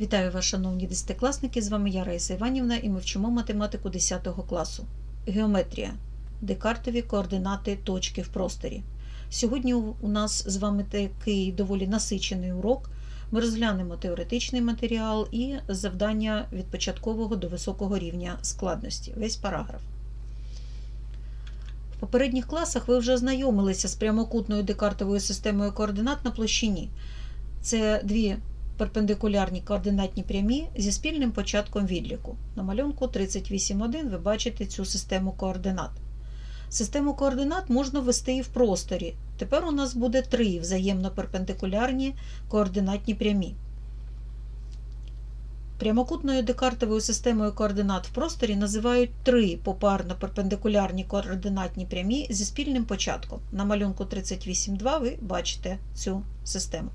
Вітаю вас, шановні десятикласники! З вами я Раїса Іванівна і ми вчимо математику 10 класу. Геометрія. Декартові координати точки в просторі. Сьогодні у нас з вами такий доволі насичений урок. Ми розглянемо теоретичний матеріал і завдання від початкового до високого рівня складності. Весь параграф. В попередніх класах ви вже ознайомилися з прямокутною декартовою системою координат на площині. Це дві перпендикулярні координатні прямі зі спільним початком відліку. На малюнку 38.1 ви бачите цю систему координат. Систему координат можна ввести і в просторі. Тепер у нас буде три взаємно перпендикулярні координатні прямі. Прямокутною декартовою системою координат в просторі називають три попарно перпендикулярні координатні прямі зі спільним початком. На малюнку 38.2 ви бачите цю систему.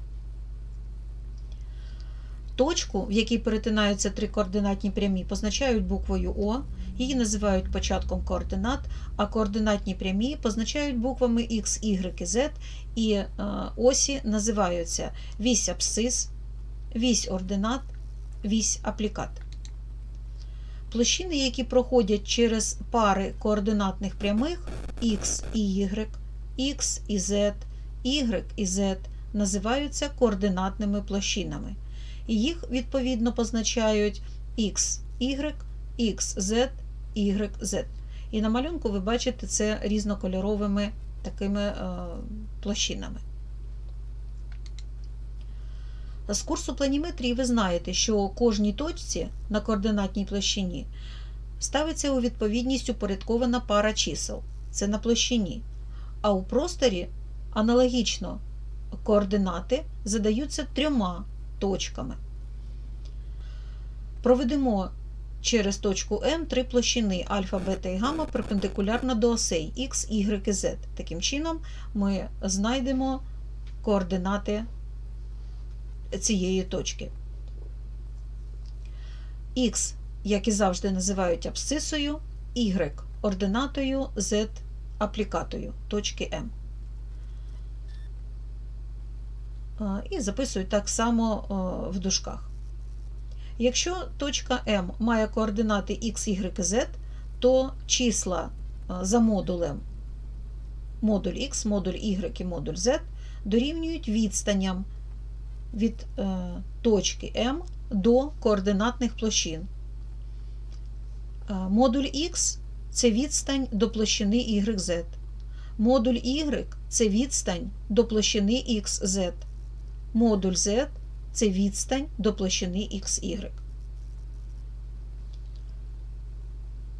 Точку, в якій перетинаються три координатні прямі, позначають буквою О, її називають початком координат, а координатні прямі позначають буквами X, Y Z, і е, осі називаються вісь абсцис, вісь ординат, вісь аплікат. Площини, які проходять через пари координатних прямих X і Y, X і Z, Y і Z, називаються координатними площинами і їх відповідно позначають X, Y, XZ, YZ. І на малюнку ви бачите це різнокольоровими такими е, площинами. З курсу планіметрії ви знаєте, що кожній точці на координатній площині ставиться у відповідність упорядкована пара чисел. Це на площині. А у просторі аналогічно координати задаються трьома точками. Проведемо через точку М три площини альфа, бета і гамма перпендикулярно до осей X, Y і Z. Таким чином, ми знайдемо координати цієї точки. X, як і завжди, називають абсцисою, Y ординатою, Z аплікатою точки М. І записують так само в дужках. Якщо точка М має координати X, Y Z, то числа за модулем модуль X, модуль Y і модуль Z дорівнюють відстаням від точки М до координатних площин. Модуль X це відстань до площини YZ. Модуль Y це відстань до площини XZ. Модуль Z це відстань до площини XY.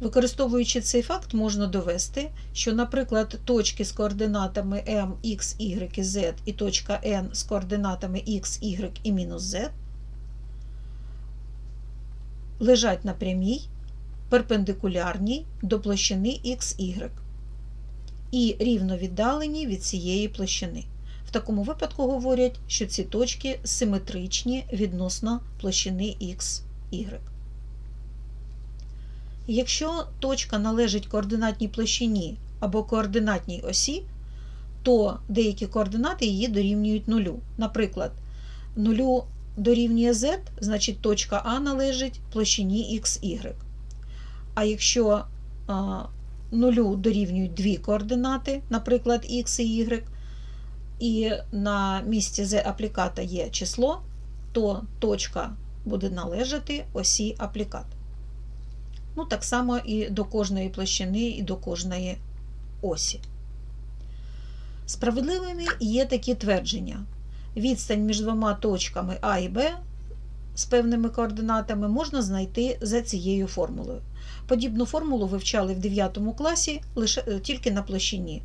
Використовуючи цей факт, можна довести, що, наприклад, точки з координатами M, X, Y і Z і точка N з координатами X, Y і мінус Z лежать на прямій, перпендикулярній до площини XY і рівно віддалені від цієї площини. Такому випадку говорять, що ці точки симетричні відносно площини X, Y. Якщо точка належить координатній площині або координатній осі, то деякі координати її дорівнюють нулю. Наприклад, нулю дорівнює Z, значить точка А належить площині XY. А якщо нулю дорівнюють дві координати, наприклад, X і Y, і на місці Z апліката є число, то точка буде належати осі аплікат. Ну, так само і до кожної площини, і до кожної осі. Справедливими є такі твердження. Відстань між двома точками А і Б з певними координатами можна знайти за цією формулою. Подібну формулу вивчали в 9 класі лише тільки на площині.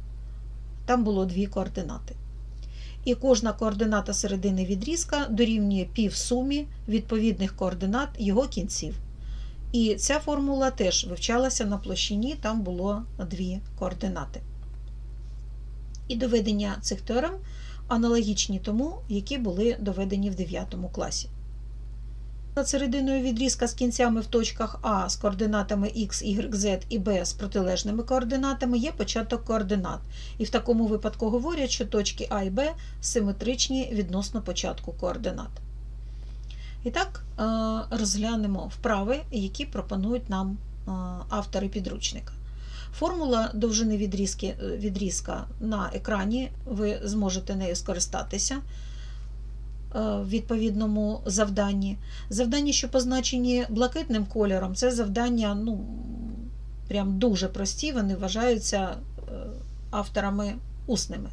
Там було дві координати. І кожна координата середини відрізка дорівнює півсумі відповідних координат його кінців. І ця формула теж вивчалася на площині, там було дві координати. І доведення цих теорем аналогічні тому, які були доведені в 9 класі. Над серединою відрізка з кінцями в точках А з координатами X, Y, Z і B з протилежними координатами є початок координат. І в такому випадку говорять, що точки А і Б симетричні відносно початку координат. І так, е, розглянемо вправи, які пропонують нам е, автори підручника. Формула довжини відрізки, е, відрізка на екрані, ви зможете нею скористатися відповідному завданні. Завдання, що позначені блакитним кольором, це завдання ну, прям дуже прості, вони вважаються е, авторами усними.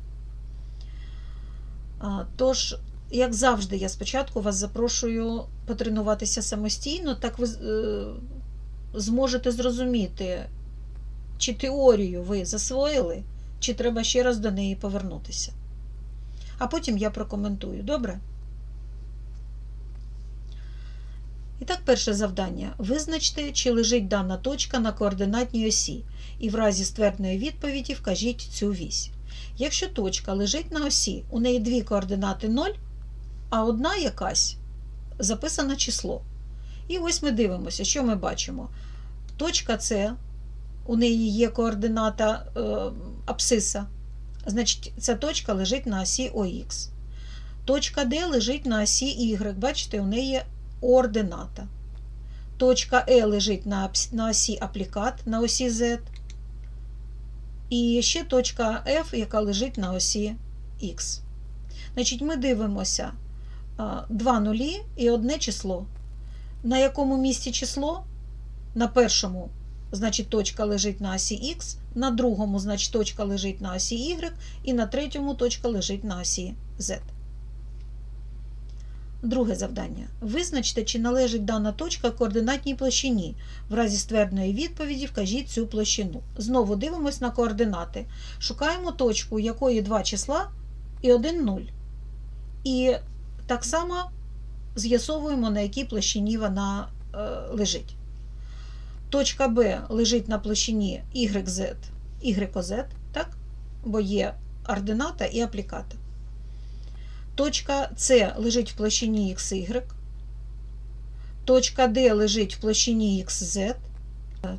Тож, як завжди, я спочатку вас запрошую потренуватися самостійно, так ви е, зможете зрозуміти, чи теорію ви засвоїли, чи треба ще раз до неї повернутися. А потім я прокоментую, добре? І так, перше завдання. Визначте, чи лежить дана точка на координатній осі, і в разі ствердної відповіді вкажіть цю вісь. Якщо точка лежить на осі, у неї дві координати 0, а одна якась записана число. І ось ми дивимося, що ми бачимо. Точка С, у неї є координата е, абсциса, значить, ця точка лежить на осі ОХ. Точка Д лежить на осі Y, бачите, у неї ордината. Точка Е лежить на, осі аплікат, на осі Z. І ще точка F, яка лежить на осі X. Значить, ми дивимося два нулі і одне число. На якому місці число? На першому, значить, точка лежить на осі X, на другому, значить, точка лежить на осі Y, і на третьому точка лежить на осі Z. Друге завдання. Визначте, чи належить дана точка координатній площині. В разі ствердної відповіді вкажіть цю площину. Знову дивимось на координати. Шукаємо точку, якої два числа і один нуль. І так само з'ясовуємо, на якій площині вона е, лежить. Точка Б лежить на площині YZ, YZ, так? бо є ордината і апліката. Точка С лежить в площині XY. Точка Д лежить в площині XZ.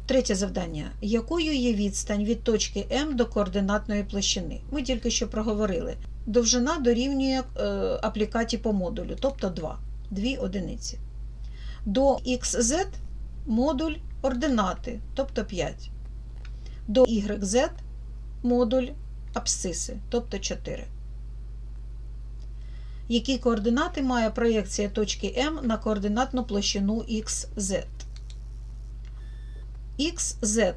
Третє завдання. Якою є відстань від точки М до координатної площини? Ми тільки що проговорили. Довжина дорівнює е, аплікаті по модулю, тобто 2, 2 одиниці. До XZ модуль ординати, тобто 5. До YZ модуль абсциси, тобто 4. Які координати має проєкція точки М на координатну площину XZ? XZ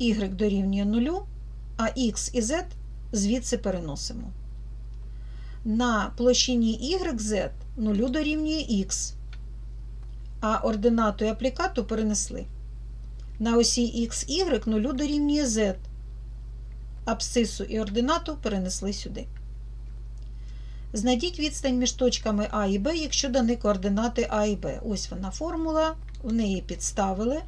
Y дорівнює 0, а X і Z звідси переносимо. На площині YZ 0 дорівнює X, а ординату і аплікату перенесли. На осі XY 0 дорівнює Z, абсцису і ординату перенесли сюди. Знайдіть відстань між точками А і Б, якщо дані координати А і Б. Ось вона формула, в неї підставили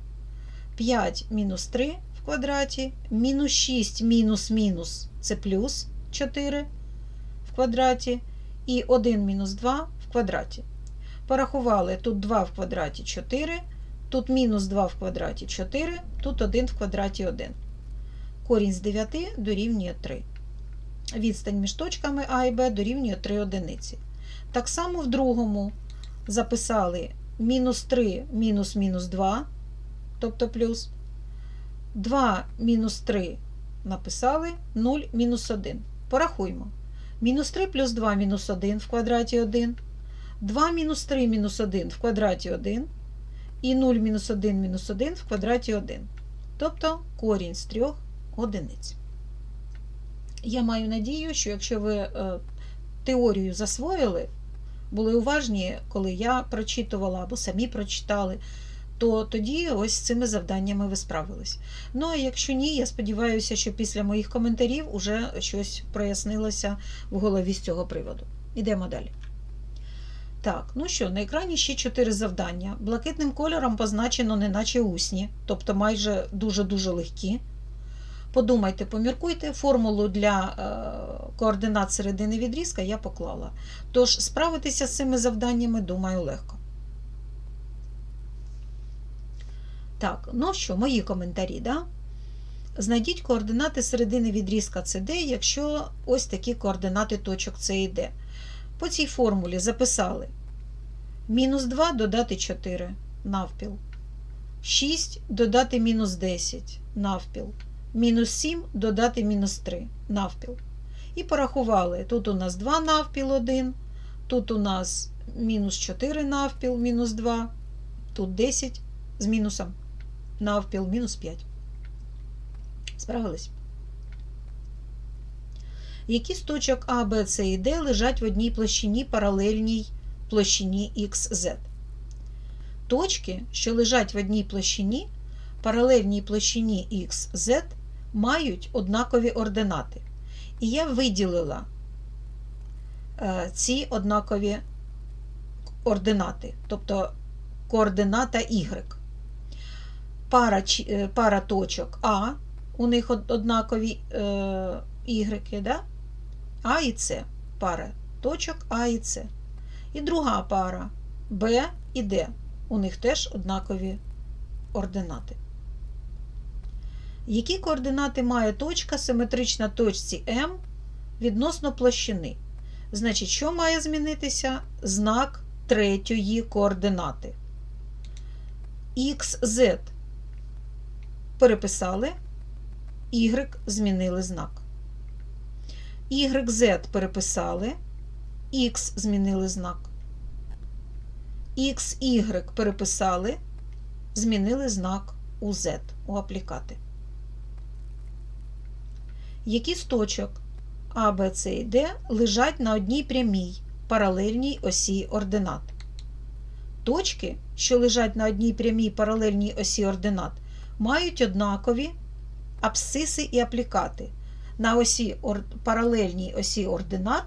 5 мінус 3 в квадраті, мінус 6 мінус мінус це плюс 4 в квадраті, і 1 мінус 2 в квадраті. Порахували тут 2 в квадраті 4, тут мінус 2 в квадраті 4, тут 1 в квадраті 1. Корінь з 9 дорівнює 3 відстань між точками А і Б дорівнює 3 одиниці. Так само в другому записали мінус 3 мінус мінус 2, тобто плюс. 2 мінус 3 написали 0 мінус 1. Порахуємо. Мінус 3 плюс 2 мінус 1 в квадраті 1. 2 мінус 3 мінус 1 в квадраті 1. І 0 мінус 1 мінус 1 в квадраті 1. Тобто корінь з 3 одиниць. Я маю надію, що якщо ви е, теорію засвоїли, були уважні, коли я прочитувала або самі прочитали, то тоді ось з цими завданнями ви справились. Ну а якщо ні, я сподіваюся, що після моїх коментарів уже щось прояснилося в голові з цього приводу. Ідемо далі. Так, ну що, на екрані ще чотири завдання. Блакитним кольором позначено, неначе усні, тобто майже дуже-дуже легкі. Подумайте, поміркуйте, формулу для е, координат середини відрізка я поклала. Тож, справитися з цими завданнями, думаю, легко. Так, ну що, мої коментарі, да? Знайдіть координати середини відрізка CD, якщо ось такі координати точок С і Д. По цій формулі записали Мінус 2 додати 4 навпіл. 6 додати мінус 10 навпіл. Мінус 7 додати мінус 3 навпіл. І порахували. Тут у нас 2 навпіл 1, тут у нас мінус 4 навпіл, мінус 2, тут 10 з мінусом навпіл, мінус 5. Справились? Які з точок А, Б, С і Д лежать в одній площині паралельній площині XZ? Точки, що лежать в одній площині, паралельній площині XZ, мають однакові ординати. І я виділила е, ці однакові ординати, тобто координата Y. Пара, е, пара точок А, у них однакові е, Y, да? А і С. Пара точок А і С. І друга пара Б і Д. У них теж однакові ординати. Які координати має точка симетрична точці М відносно площини? Значить, що має змінитися? Знак третьої координати. XZ переписали, Y змінили знак. YZ переписали, X змінили знак. XY переписали, змінили знак у Z у аплікати. Які з точок А, Б, С і Д лежать на одній прямій паралельній осі ординат? Точки, що лежать на одній прямій паралельній осі ординат, мають однакові абсциси і аплікати. На осі ор... паралельній осі ординат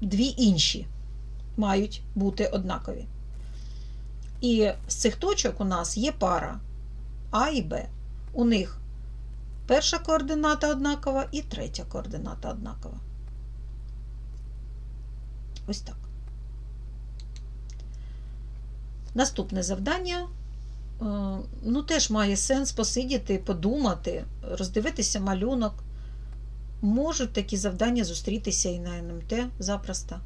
дві інші мають бути однакові. І з цих точок у нас є пара А і Б. У них перша координата однакова і третя координата однакова. Ось так. Наступне завдання. Е, Ну, теж має сенс посидіти, подумати, роздивитися малюнок. Можуть такі завдання зустрітися і на НМТ запросто.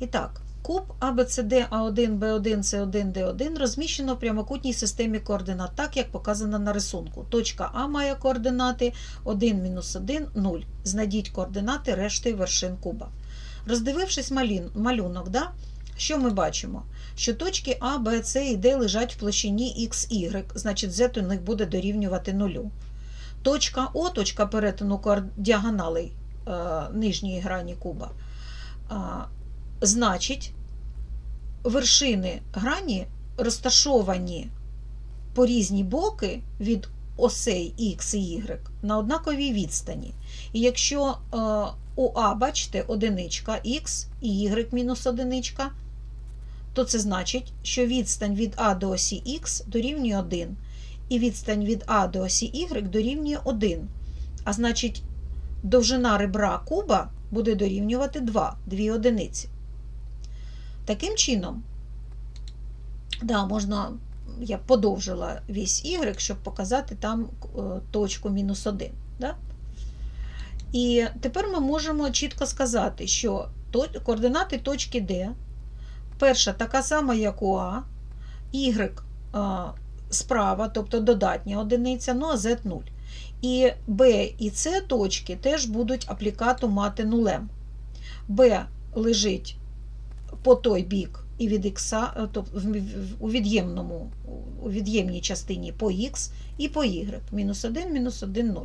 І так, куб АБЦД А1, Б1, С1, Д1 розміщено в прямокутній системі координат, так як показано на рисунку. Точка А має координати 1, мінус 1, 0. Знайдіть координати решти вершин куба. Роздивившись малюнок, да, що ми бачимо? Що точки А, Б, С і Д лежать в площині XY, значить Z у них буде дорівнювати нулю. Точка О, точка перетину діагоналей е, нижньої грані куба. Значить, вершини грані розташовані по різні боки від осей Х і Y на однаковій відстані. І якщо е, у А, бачите, одиничка Х і Y мінус одиничка, то це значить, що відстань від А до осі Х дорівнює 1, і відстань від А до осі Y дорівнює 1. А значить, довжина ребра куба буде дорівнювати 2, 2 одиниці. Таким чином, да, можна, я подовжила весь Y, щоб показати там е, точку мінус 1. Да? І тепер ми можемо чітко сказати, що координати точки D перша така сама, як у А, Y справа, тобто додатня одиниця, ну а Z 0. І B і C точки теж будуть аплікату мати нулем. B лежить по той бік і від X, тобто в- в- у від'ємному, у від'ємній частині по X і по Y. Мінус 1, мінус 1, 0.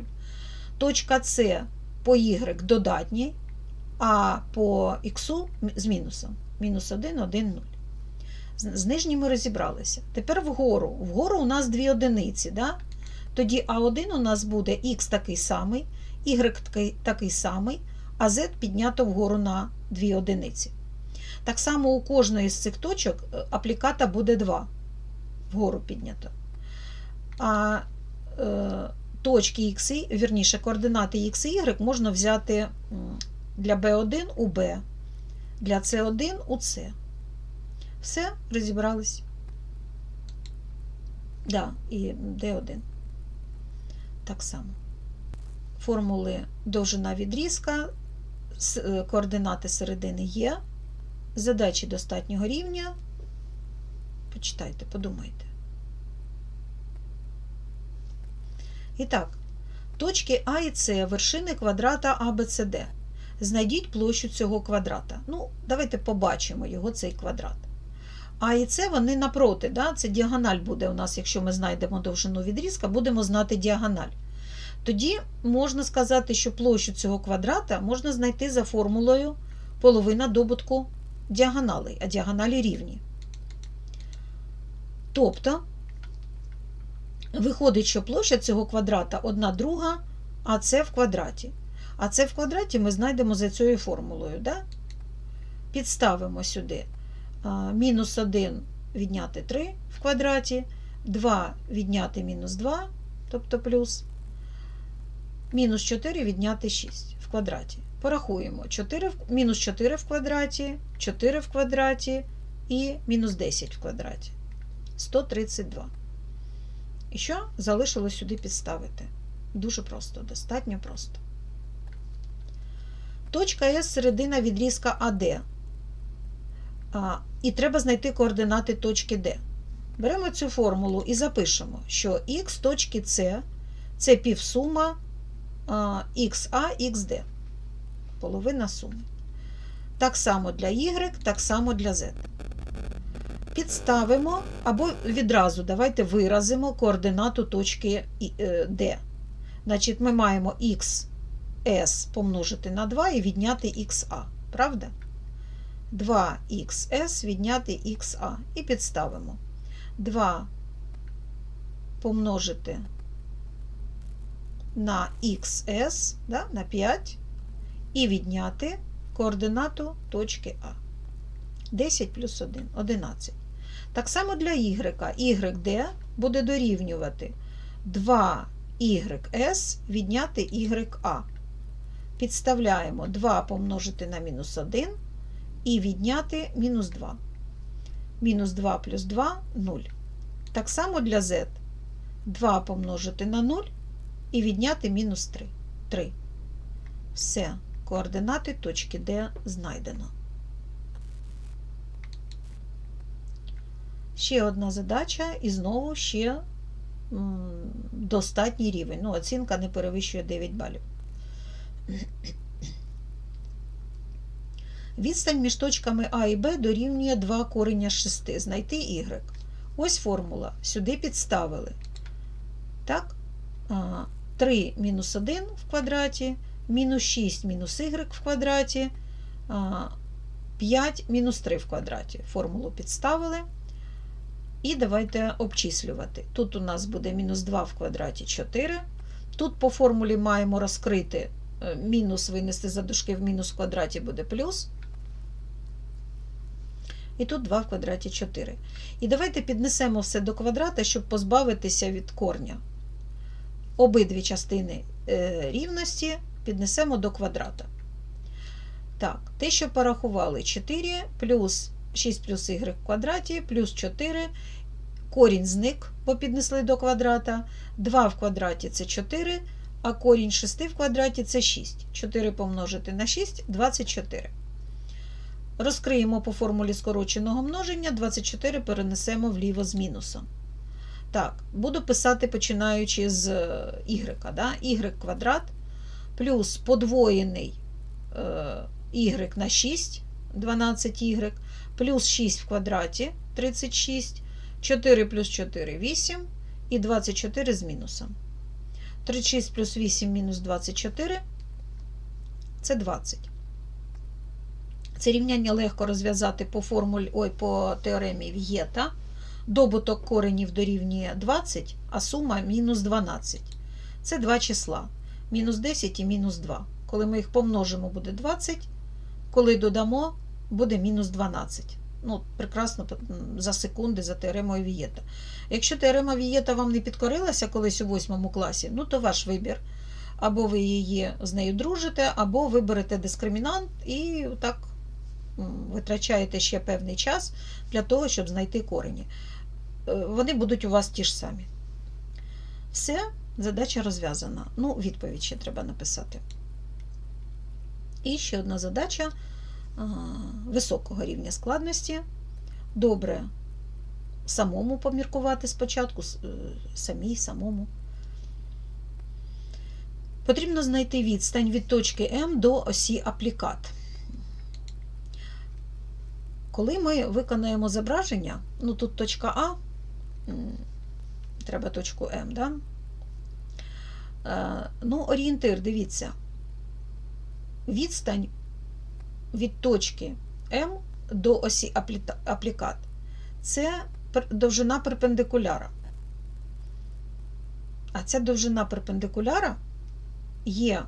Точка С по Y додатній, а по X з мінусом. Мінус 1, 1, 0. З, нижніми розібралися. Тепер вгору. Вгору у нас дві одиниці. Да? Тоді А1 у нас буде Х такий самий, Y такий самий, а Z піднято вгору на дві одиниці. Так само у кожної з цих точок е, апліката буде 2 вгору піднято. А е, точки X, вірніше, координати X і Y можна взяти для B1 у B, для C1 у C. Все, розібрались. Да, і D1. Так само. Формули довжина відрізка е, координати середини є. Задачі достатнього рівня. Почитайте, подумайте. І так, точки А і С вершини квадрата ABCD. Знайдіть площу цього квадрата. Ну, давайте побачимо його цей квадрат. А і С вони напроти, да? це діагональ буде у нас, якщо ми знайдемо довжину відрізка, будемо знати діагональ. Тоді можна сказати, що площу цього квадрата можна знайти за формулою половина добутку діагоналей, а діагоналі рівні. Тобто, виходить, що площа цього квадрата 1 друга, а це в квадраті. А це в квадраті ми знайдемо за цією формулою. Да? Підставимо сюди мінус 1 відняти 3 в квадраті, 2 відняти мінус 2, тобто плюс, мінус 4 відняти 6 в квадраті. Порахуємо 4, в- мінус 4 в квадраті, 4 в квадраті і мінус 10 в квадраті. 132. І що залишилось сюди підставити? Дуже просто, достатньо просто. Точка С середина відрізка АД. А, і треба знайти координати точки Д. Беремо цю формулу і запишемо, що х точки С це півсума XA, XD. Половина суми. Так само для Y, так само для Z. Підставимо або відразу давайте виразимо координату точки е, D. Значить, ми маємо XS помножити на 2 і відняти XA. Правда? 2xs відняти xa. І підставимо. 2 помножити на xs, да, на 5, і відняти координату точки А. 10 плюс 1 11. Так само для y. YD буде дорівнювати 2ys відняти ya. Підставляємо 2 помножити на мінус 1 і відняти мінус 2. Мінус 2 плюс 2 0. Так само для z. 2 помножити на 0 і відняти мінус 3. 3. Все. Координати точки D знайдено. Ще одна задача, і знову ще достатній рівень. Ну, оцінка не перевищує 9 балів. Відстань між точками А і Б дорівнює 2 корення 6. Знайти y. Ось формула. Сюди підставили. Так? 3 мінус 1 в квадраті, мінус 6 мінус y в квадраті, 5 мінус 3 в квадраті. Формулу підставили. І давайте обчислювати. Тут у нас буде мінус 2 в квадраті 4. Тут по формулі маємо розкрити е, мінус винести за дужки в мінус в квадраті буде плюс. І тут 2 в квадраті 4. І давайте піднесемо все до квадрата, щоб позбавитися від корня. Обидві частини е, рівності піднесемо до квадрата. Так, те, що порахували 4 плюс 6 плюс y в квадраті, плюс 4. Корінь зник, бо піднесли до квадрата. 2 в квадраті це 4, а корінь 6 в квадраті це 6. 4 помножити на 6 24. Розкриємо по формулі скороченого множення, 24 перенесемо вліво з мінусом. Так, буду писати починаючи з е, y. Да? y квадрат плюс подвоєний е, y на 6, 12y, плюс 6 в квадраті 36, 4 плюс 4 8 і 24 з мінусом. 36 плюс 8 мінус 24 це 20. Це рівняння легко розв'язати по формулі, ой, по теоремі В'єта. Добуток коренів дорівнює 20, а сума мінус 12. Це два числа. Мінус 10 і мінус 2. Коли ми їх помножимо, буде 20. Коли додамо, буде мінус 12. Ну, прекрасно за секунди за теоремою Вієта. Якщо теорема Вієта вам не підкорилася колись у 8 класі, ну то ваш вибір. Або ви її з нею дружите, або виберете дискримінант і так витрачаєте ще певний час для того, щоб знайти корені. Е, Вони будуть у вас ті ж самі. Все, задача розв'язана. Ну, відповідь ще треба написати. І ще одна задача високого рівня складності. Добре самому поміркувати спочатку, е, самій, самому. Потрібно знайти відстань від точки М до осі аплікат. Коли ми виконаємо зображення, ну тут точка А, треба точку М, да? Е, ну, орієнтир, дивіться. Відстань від точки М до осі аплікат це довжина перпендикуляра. А ця довжина перпендикуляра є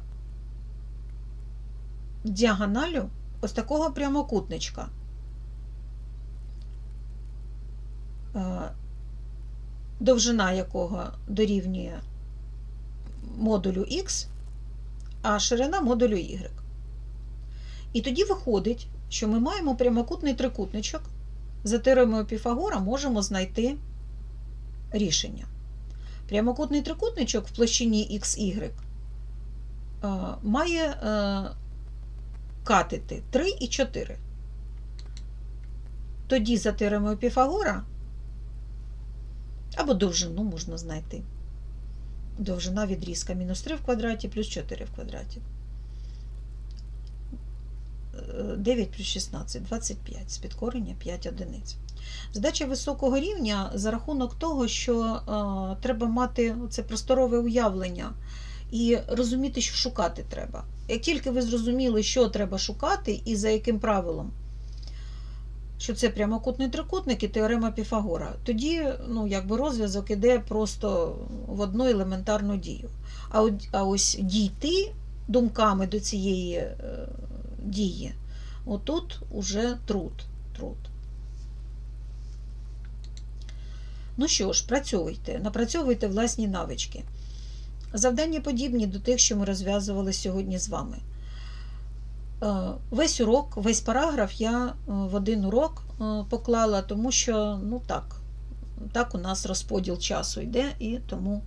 діагоналю ось такого прямокутничка. Е, довжина якого дорівнює модулю Х, а ширина модулю Y. І тоді виходить, що ми маємо прямокутний трикутничок. За теоремою Піфагора можемо знайти рішення. Прямокутний трикутничок в площині XY е, має е, катети 3 і 4. Тоді за теоремою Піфагора або довжину можна знайти. Довжина відрізка мінус 3 в квадраті плюс 4 в квадраті. Е, 9 плюс 16 25 з підкорення 5 одиниць. Задача високого рівня за рахунок того, що е, треба мати це просторове уявлення і розуміти, що шукати треба. Як тільки ви зрозуміли, що треба шукати і за яким правилом, що це прямокутний трикутник і теорема Піфагора, тоді ну, якби розв'язок іде просто в одну елементарну дію. А, ось дійти думками до цієї е, дії, отут уже труд. труд. Ну що ж, працьовуйте, напрацьовуйте власні навички. Завдання подібні до тих, що ми розв'язували сьогодні з вами. Е, Весь урок, весь параграф я е, в один урок е, поклала, тому що, ну так, так у нас розподіл часу йде, і тому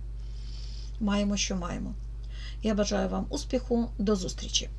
маємо, що маємо. Я бажаю вам успіху, до зустрічі!